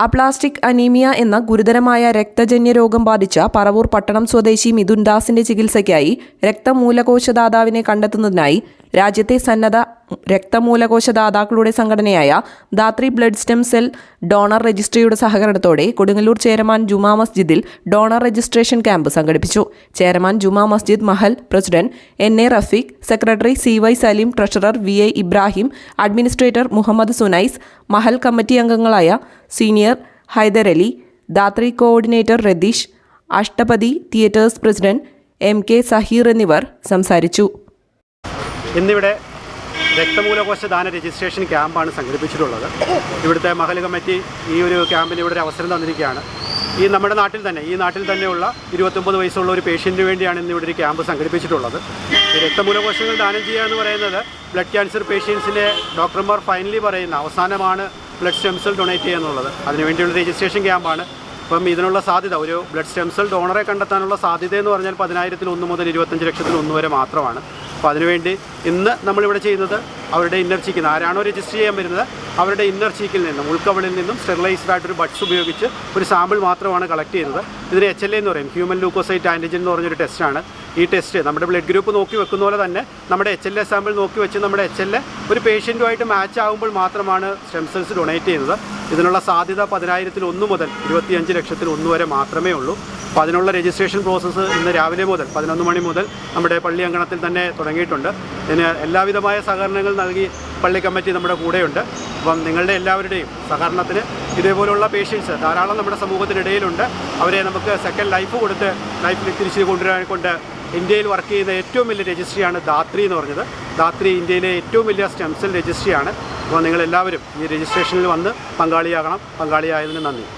Aplastic anaemia എന്ന ഗുരുതരമായ രക്തജന്യ രോഗം ബാധിച്ച പറവൂർ പട്ടണം സ്വദേശി മിഥുൻ ദാസിന്റെ ചികിത്സയ്ക്കായി രക്തമൂലകോശദാതാവിനെ കണ്ടെത്തുന്നതിനായി രാജ്യത്തെ സന്നദ്ധ രക്തമൂലകോശദാതാക്കളുടെ സംഘടനയായ Dathri blood stem cell donor രജിസ്ട്രിയുടെ സഹകരണത്തോടെ കൊടുങ്ങല്ലൂർ ചേരമാൻ ജുമാ മസ്ജിദിൽ ഡോണർ രജിസ്ട്രേഷൻ ക്യാമ്പ് സംഘടിപ്പിച്ചു. Cheraman Juma Masjid Mahal president N A Rafeeq secretary C Y Saleem treasurer V A Ibrahim administrator Muhammad Sunais Mahal committee അംഗങ്ങളായ senior Haiderali Dathri coordinator Ratheesh Ashtapathi theatres president M K Saheer എന്നിവർ സംസാരിച്ചു. ഇന്നിവിടെ രക്തമൂലകോശ ദാന registration ക്യാമ്പാണ് സംഘടിപ്പിച്ചിട്ടുള്ളത്. ഇവിടുത്തെ Mahal committee ഈ ഒരു ക്യാമ്പിന് ഇവിടെ ഒരു അവസരം തന്നിരിക്കുകയാണ്. ഈ നമ്മുടെ നാട്ടിൽ തന്നെ ഈ നാട്ടിൽ തന്നെയുള്ള ഇരുപത്തൊമ്പത് വയസ്സുള്ള ഒരു പേഷ്യന്റിന് വേണ്ടിയാണ് ഇന്ന് ഇവിടെ ഒരു ക്യാമ്പ് സംഘടിപ്പിച്ചിട്ടുള്ളത്. രക്തമൂലകോശങ്ങൾ ദാനം ചെയ്യുക എന്ന് പറയുന്നത് ബ്ലഡ് ക്യാൻസർ പേഷ്യൻസിന്റെ ഡോക്ടർമാർ ഫൈനലി പറയുന്ന അവസാനമാണ് ബ്ലഡ് സ്റ്റെം സെൽ ഡൊണേറ്റ് ചെയ്യുക എന്നുള്ളത്. അതിനുവേണ്ടിയുള്ള രജിസ്ട്രേഷൻ ക്യാമ്പാണ് അപ്പം ഇതിനുള്ള സാധ്യത ഒരു ബ്ലഡ് സ്റ്റെം സെൽ ഡോണറെ കണ്ടെത്താനുള്ള സാധ്യത എന്ന് പറഞ്ഞാൽ പതിനായിരത്തിൽ ഒന്ന് മുതൽ ഇരുപത്തഞ്ച് ലക്ഷത്തിൽ ഒന്ന് വരെ മാത്രമാണ്. അപ്പോൾ അതിനുവേണ്ടി ഇന്ന് നമ്മളിവിടെ ചെയ്യുന്നത് അവരുടെ ഇന്നർ ചീക്കിൽ നിന്ന് ആരാണോ രജിസ്റ്റർ ചെയ്യാൻ വരുന്നത് അവരുടെ ഇന്നർ ചീക്കിൽ നിന്നും ഉൾക്കവളിൽ നിന്നും സ്റ്റെറിലൈസ്ഡ് ആയിട്ടൊരു ബഡ്സ് ഉപയോഗിച്ച് ഒരു സാമ്പിൾ മാത്രമാണ് കളക്ട് ചെയ്യുന്നത്. ഇതിന് എച്ച് എൽ എന്ന് പറയും. ഹ്യൂമൻ ലൂക്കോസൈറ്റ് ആന്റിജൻ എന്ന് പറഞ്ഞൊരു ടെസ്റ്റാണ് ഈ ടെസ്റ്റ് നമ്മുടെ ബ്ലഡ് ഗ്രൂപ്പ് നോക്കി വെക്കുന്ന പോലെ തന്നെ നമ്മുടെ എച്ച് എൽ എ സാമ്പിൾ നോക്കി വെച്ച് നമ്മുടെ എച്ച് എൽ എ ഒരു പേഷ്യന്റുമായിട്ട് മാച്ച് ആകുമ്പോൾ മാത്രമാണ് സ്റ്റെം സെൽസ് ഡൊണേറ്റ് ചെയ്യുന്നത്. ഇതിനുള്ള സാധ്യത പതിനായിരത്തിൽ ഒന്ന് മുതൽ ഇരുപത്തിയഞ്ച് ലക്ഷത്തിൽ ഒന്ന് വരെ മാത്രമേ ഉള്ളൂ. അപ്പോൾ അതിനുള്ള രജിസ്ട്രേഷൻ പ്രോസസ്സ് ഇന്ന് രാവിലെ മുതൽ പതിനൊന്ന് മണി മുതൽ നമ്മുടെ പള്ളി അങ്കണത്തിൽ തന്നെ തുടങ്ങിയിട്ടുണ്ട്. ഇതിന് എല്ലാവിധമായ സഹകരണങ്ങൾ നൽകി പള്ളി കമ്മിറ്റി നമ്മുടെ കൂടെയുണ്ട്. അപ്പം നിങ്ങളുടെ എല്ലാവരുടെയും സഹകരണത്തിന് ഇതേപോലുള്ള പേഷ്യൻസ് ധാരാളം നമ്മുടെ സമൂഹത്തിനിടയിലുണ്ട്. അവരെ നമുക്ക് സെക്കൻഡ് ലൈഫ് കൊടുത്ത് ലൈഫിൽ തിരിച്ച് കൊണ്ടുവരാൻ കൊണ്ട് ഇന്ത്യയിൽ വർക്ക് ചെയ്യുന്ന ഏറ്റവും വലിയ രജിസ്ട്രിയാണ് ധാത്രി എന്ന് പറഞ്ഞത്. ധാത്രി ഇന്ത്യയിലെ ഏറ്റവും വലിയ സ്റ്റെം സെൽ രജിസ്ട്രിയാണ്. അപ്പോൾ നിങ്ങളെല്ലാവരും ഈ രജിസ്ട്രേഷനിൽ വന്ന് പങ്കാളിയാകണം. പങ്കാളിയായതിന് നന്ദി.